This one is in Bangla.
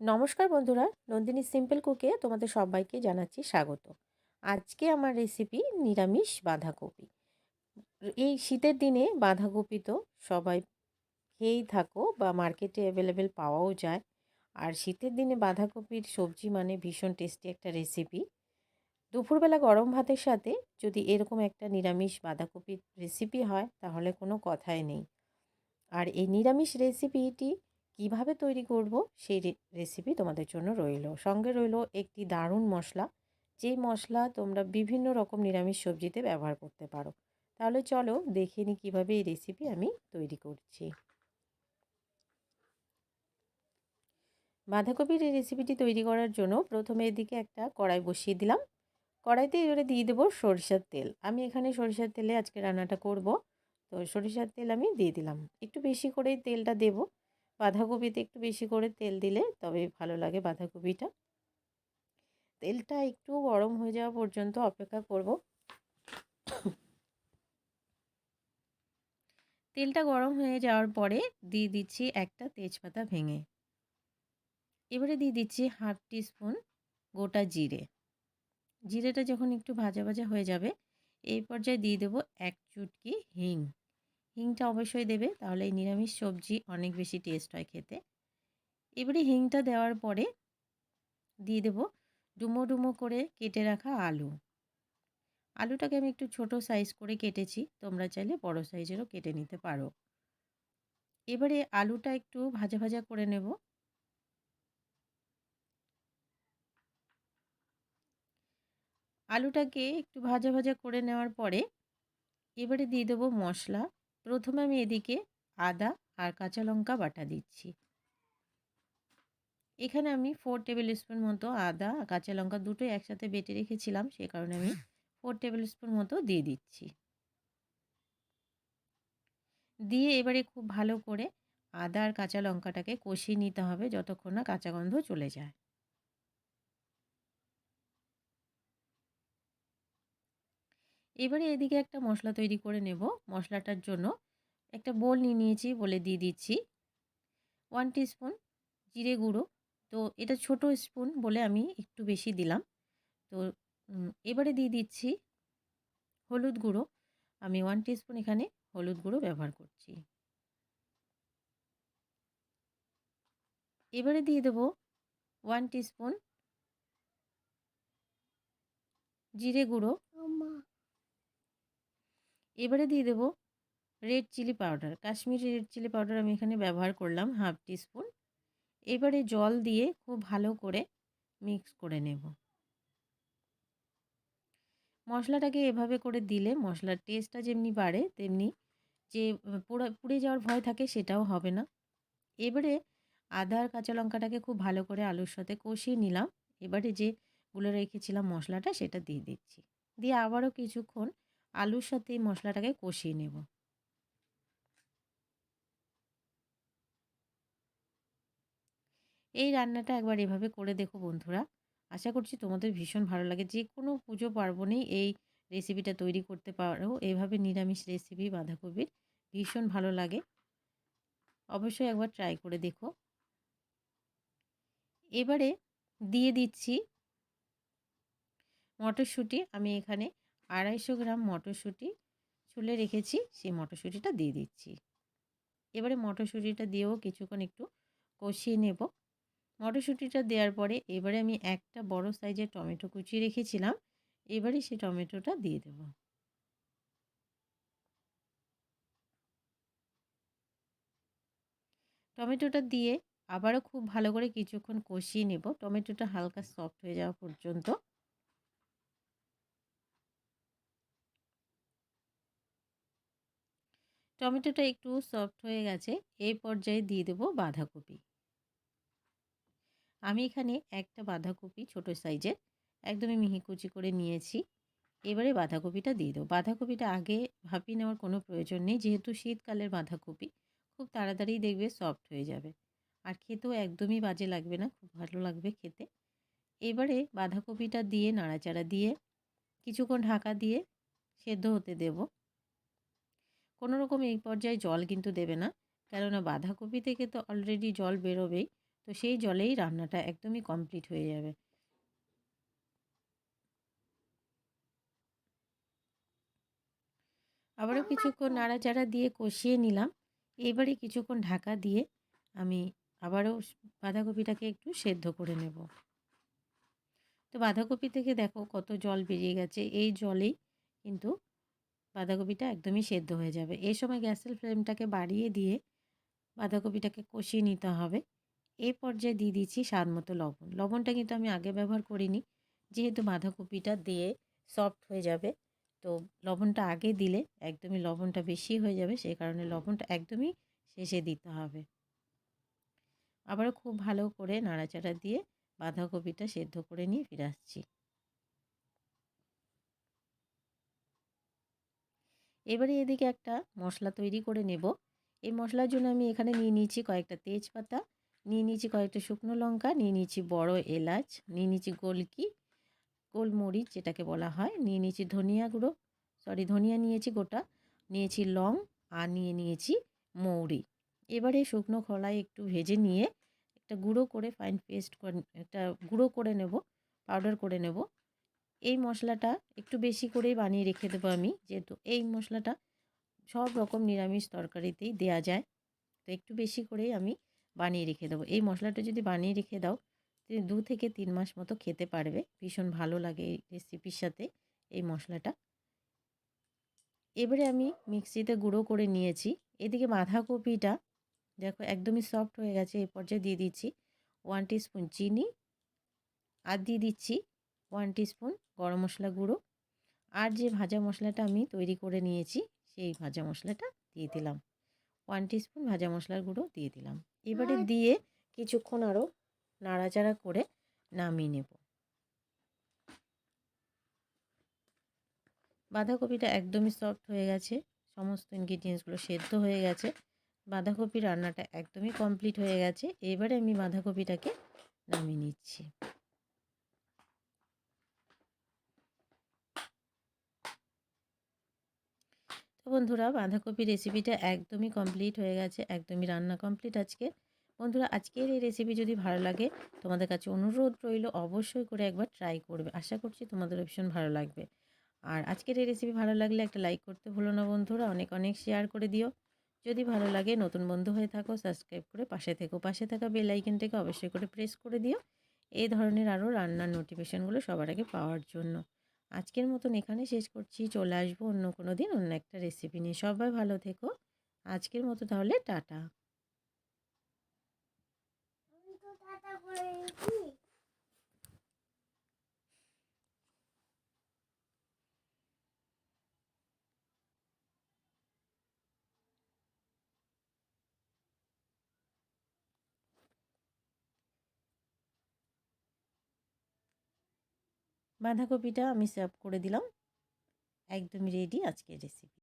নমস্কার বন্ধুরা, নন্দিনী সিম্পল কুকে তোমাদের সবাইকে জানাচ্ছি স্বাগত। আজকে আমার রেসিপি নিরামিষ বাঁধাকপি। এই শীতের দিনে বাঁধাকপি তো সবাই খেয়েই থাকো বা মার্কেটে অ্যাভেলেবেল পাওয়াও যায়। আর শীতের দিনে বাঁধাকপির সবজি মানে ভীষণ টেস্টি একটা রেসিপি দুপুরবেলা গরম ভাতের সাথে যদি এরকম একটা নিরামিষ বাঁধাকপির রেসিপি হয়, তাহলে কোনো কথাই নেই। আর এই নিরামিষ রেসিপিটি কীভাবে তৈরি করব সেই রেসিপি তোমাদের জন্য রইল। সঙ্গে রইল একটি দারুণ মশলা। যেই মশলা তোমরা বিভিন্ন রকম নিরামিষ সবজিতে ব্যবহার করতে পারো। তাহলে চলো দেখে নিই কীভাবে এই রেসিপি আমি তৈরি করছি। বাঁধাকপির এই রেসিপিটি তৈরি করার জন্য প্রথমে এদিকে একটা কড়াই বসিয়ে দিলাম। কড়াইতে এবারে দিয়ে দেবো সরিষার তেল। আমি এখানে সরিষার তেলে আজকে রান্নাটা করব। তো সরিষার তেল আমি দিয়ে দিলাম। একটু বেশি করেই তেলটা দেবো। বাঁধাকপিতে একটু বেশি করে তেল দিলে তবে ভালো লাগে বাঁধাকপিটা। তেলটা একটু গরম হয়ে যাওয়া পর্যন্ত অপেক্ষা করব। তেলটা গরম হয়ে যাওয়ার পরে দিয়ে দিচ্ছি একটা তেজপাতা ভেঙে। এবারে দিয়ে দিচ্ছি হাফ টিস্পুন গোটা জিরে। জিরেটা যখন একটু ভাজা ভাজা হয়ে যাবে, এই পর্যায়ে দিয়ে দেবো এক চুটকি হিং। হিংটা অবশ্যই দেবে। তাহলে এই নিরামিষ সবজি অনেক বেশি টেস্ট হয় খেতে। এবারে হিংটা দেওয়ার পরে দিয়ে দেবো ডুমো ডুমো করে কেটে রাখা আলু। আলুটাকে আমি একটু ছোট সাইজ করে কেটেছি। তোমরা চাইলে বড় সাইজেরও কেটে নিতে পারো। এবারে আলুটা একটু ভাজা ভাজা করে নেব। আলুটাকে একটু ভাজা ভাজা করে নেওয়ার পরে এবারে দিয়ে দেবো মশলা। প্রথমে আমি এদিকে আদা আর কাঁচা লঙ্কা বাটা দিচ্ছি। এখানে আমি ফোর টেবিল স্পুন মতো আদা কাঁচা লঙ্কা দুটোই একসাথে বেটে রেখেছিলাম, সে কারণে আমি ফোর টেবিল স্পুন মতো দিয়ে দিচ্ছি। দিয়ে এবারে খুব ভালো করে আদা আর কাঁচা লঙ্কাটাকে কষিয়ে নিতে হবে যতক্ষণ না কাঁচা গন্ধ চলে যায়। এবারে এদিকে একটা মশলা তৈরি করে নেব মশলাটার জন্য। একটা বোল নিয়ে নিয়েছি বলে দিয়ে দিচ্ছি। ওয়ান স্পুন জিরে গুঁড়ো। তো এটা ছোট স্পুন বলে আমি একটু বেশি দিলাম। তো এবারে দিয়ে দিচ্ছি হলুদ গুঁড়ো। আমি ওয়ান স্পুন এখানে হলুদ গুঁড়ো ব্যবহার করছি। এবারে দিয়ে দেবো ওয়ান স্পুন জিরে গুঁড়ো। এবারে দিয়ে দেবো red chilli powder Kashmiri red chilli powder আমি এখানে ব্যবহার করলাম হাফ টিস্পুন এবারে জল দিয়ে খুব ভালো করে মিক্স করে নেব। মশলাটাকে এভাবে করে দিলে মশলার টেস্টটা যেমনি বাড়ে, তেমনি যে পুড়ে পুড়ে যাওয়ার ভয় থাকে সেটাও হবে না। এবারে আদা আর কাঁচা লঙ্কাটাকে খুব ভালো করে আলুর সাথে কষিয়ে নিলাম। এবারে যে গুলে রেখেছিলাম মশলাটা সেটা দিয়ে দিচ্ছি। দিয়ে আবারও কিছুক্ষণ আলুর সাথে এই মশলাটাকে কষিয়ে নেব। এই রান্নাটা একবার এভাবে করে দেখো বন্ধুরা। আশা করছি তোমাদের ভীষণ ভালো লাগে। যে কোনো পুজো পার্বণেই এই রেসিপিটা তৈরি করতে পারো। এইভাবে নিরামিষ রেসিপি বাঁধাকপির ভীষণ ভালো লাগে। অবশ্যই একবার ট্রাই করে দেখো। এবারে দিয়ে দিচ্ছি মটরশুঁটি। আমি এখানে আড়াইশো গ্রাম মটরশুঁটি ছুলে রেখেছি, সেই মটরশুঁটিটা দিয়ে দিচ্ছি। এবারে মটরশুঁটিটা দিয়েও কিছুক্ষণ একটু কষিয়ে নেব। মটরশুঁটিটা দেওয়ার পরে এবারে আমি একটা বড় সাইজের টমেটো কুচিয়ে রেখেছিলাম, এবারে সেই টমেটোটা দিয়ে দেব। টমেটোটা দিয়ে আবারও খুব ভালো করে কিছুক্ষণ কষিয়ে নেব। টমেটোটা হালকা সফট হয়ে যাওয়া পর্যন্ত। টমেটোটা একটু সফট হয়ে গেছে, এই পর্যায়ে দিয়ে দেবো বাঁধাকপি। আমি এখানে একটা বাঁধাকপি ছোট সাইজের, একদমই মিহি কুচি করে নিয়েছি। এবারে বাঁধাকপিটা দিয়ে দেবো। বাঁধাকপিটা আগে ভাপিয়ে নেওয়ার কোনো প্রয়োজন নেই, যেহেতু শীতকালের বাঁধাকপি, খুব তাড়াতাড়ি দেখবে সফট হয়ে যাবে। আর খেতেও একদমই বাজে লাগবে না, খুব ভালো লাগবে খেতে। এবারে বাঁধাকপিটা দিয়ে নাড়াচাড়া দিয়ে কিছুক্ষণ ঢাকা দিয়ে সেদ্ধ হতে দেব। কোনো রকম এই পর্যায়ে জল কিন্তু দেবে না। কেননা বাঁধাকপি থেকে তো অলরেডি জল বেরোবেই, তো সেই জলেই রান্নাটা একদমই কমপ্লিট হয়ে যাবে। আবারও কিছুক্ষণ নাড়াচাড়া দিয়ে কষিয়ে নিলাম। এবারে কিছুক্ষণ ঢাকা দিয়ে আমি আবারও বাঁধাকপিটাকে একটু সেদ্ধ করে নেব। তো বাঁধাকপি থেকে দেখো কত জল বেরিয়ে গেছে। এই জলেই কিন্তু বাঁধাকপিটা একদমই সেদ্ধ হয়ে যাবে। এই সময় গ্যাসের ফ্লেমটাকে বাড়িয়ে দিয়ে বাঁধাকপিটাকে কষিয়ে নিতে হবে। এই পর্যায়ে দিয়ে দিচ্ছি স্বাদ মতো লবণ। লবণটা কিন্তু আমি আগে ব্যবহার করিনি। যেহেতু বাঁধাকপিটা দিয়ে সফট হয়ে যাবে, তো লবণটা আগে দিলে একদমই লবণটা বেশি হয়ে যাবে, সেই কারণে লবণটা একদমই শেষে দিতে হবে। আবারও খুব ভালো করে নাড়াচাড়া দিয়ে বাঁধাকপিটা সেদ্ধ করে নিয়ে ফিরে আসছি। এবারে এদিকে একটা মশলা তৈরি করে নেব। এই মশলার জন্য আমি এখানে নিয়ে নিয়েছি কয়েকটা তেজপাতা, নিয়ে নিয়েছি কয়েকটা শুকনো লঙ্কা, নিয়ে নিয়েছি বড় এলাচ, নিয়ে নিয়েছি গোলকি, গোলমরিচ যেটাকে বলা হয়, নিয়ে নিয়েছি ধনিয়া গুঁড়ো সরি ধনিয়া নিয়েছি গোটা, নিয়েছি লং আর নিয়ে নিয়েছি মৌরি। এবারে শুকনো খোলায় একটু ভেজে নিয়ে একটা গুঁড়ো করে ফাইন পেস্ট করে, একটা গুঁড়ো করে নেব পাউডার করে নেব। এই মশলাটা একটু বেশি করেই বানিয়ে রেখে দেবো আমি, যেহেতু এই মশলাটা সব রকম নিরামিষ তরকারিতেই দেয়া যায়। তো একটু বেশি করেই আমি বানিয়ে রেখে দেবো। এই মশলাটা যদি বানিয়ে রেখে দাও দু থেকে তিন মাস মতো খেতে পারবে। ভীষণ ভালো লাগে এই রেসিপির সাথে এই মশলাটা। এবারে আমি মিক্সিতে গুঁড়ো করে নিয়েছি। এদিকে বাঁধাকপিটা দেখো একদমই সফট হয়ে গেছে এই পর্যায়ে দিয়ে দিচ্ছি ওয়ান স্পুন চিনি। আর দিয়ে দিচ্ছি ওয়ান স্পুন গরম মশলা গুঁড়ো। আর যে ভাজা মশলাটা আমি তৈরি করে নিয়েছি সেই ভাজা মশলাটা দিয়ে দিলাম। ওয়ান স্পুন ভাজা মশলার গুঁড়ো দিয়ে দিলাম। এবারে দিয়ে কিছুক্ষণ আরও নাড়াচাড়া করে নামিয়ে নেব। বাঁধাকপিটা একদমই সফট হয়ে গেছে। সমস্ত ইনগ্রিডিয়েন্টসগুলো সেদ্ধ হয়ে গেছে। বাঁধাকপি রান্নাটা একদমই কমপ্লিট হয়ে গেছে। এবারে আমি বাঁধাকপিটাকে নামিয়ে নিচ্ছি। তো বন্ধুরা বাঁধাকপি রেসিপিটা একদমই কমপ্লিট হয়ে গেছে, একদমই রান্না কমপ্লিট আজকে। বন্ধুরা আজকের এই রেসিপি যদি ভালো লাগে, তোমাদের কাছে অনুরোধ রইল অবশ্যই করে একবার ট্রাই করবে। আশা করছি তোমাদের ভীষণ ভালো লাগবে। আর আজকের এই রেসিপি ভালো লাগলে একটা লাইক করতে ভুলো না বন্ধুরা, অনেক অনেক শেয়ার করে দিও। যদি ভালো লাগে নতুন বন্ধু হয়ে থাকো সাবস্ক্রাইব করে পাশে থেকো, পাশে থাকা বেল আইকনটাকে অবশ্যই করে প্রেস করে দিও। এই ধরনের আরও রান্নার নোটিফিকেশানগুলো সবার আগে পাওয়ার জন্য। আজকের মতন এখানে শেষ করছি। চলে আসব অন্য কোনো দিন, অন্য একটা রেসিপি নিয়ে। সবাই ভালো থেকো। আজকের মতো তাহলে টাটা। বাঁধাকপিটা আমি সার্ভ করে দিলাম। একদমই রেডি আজকের রেসিপি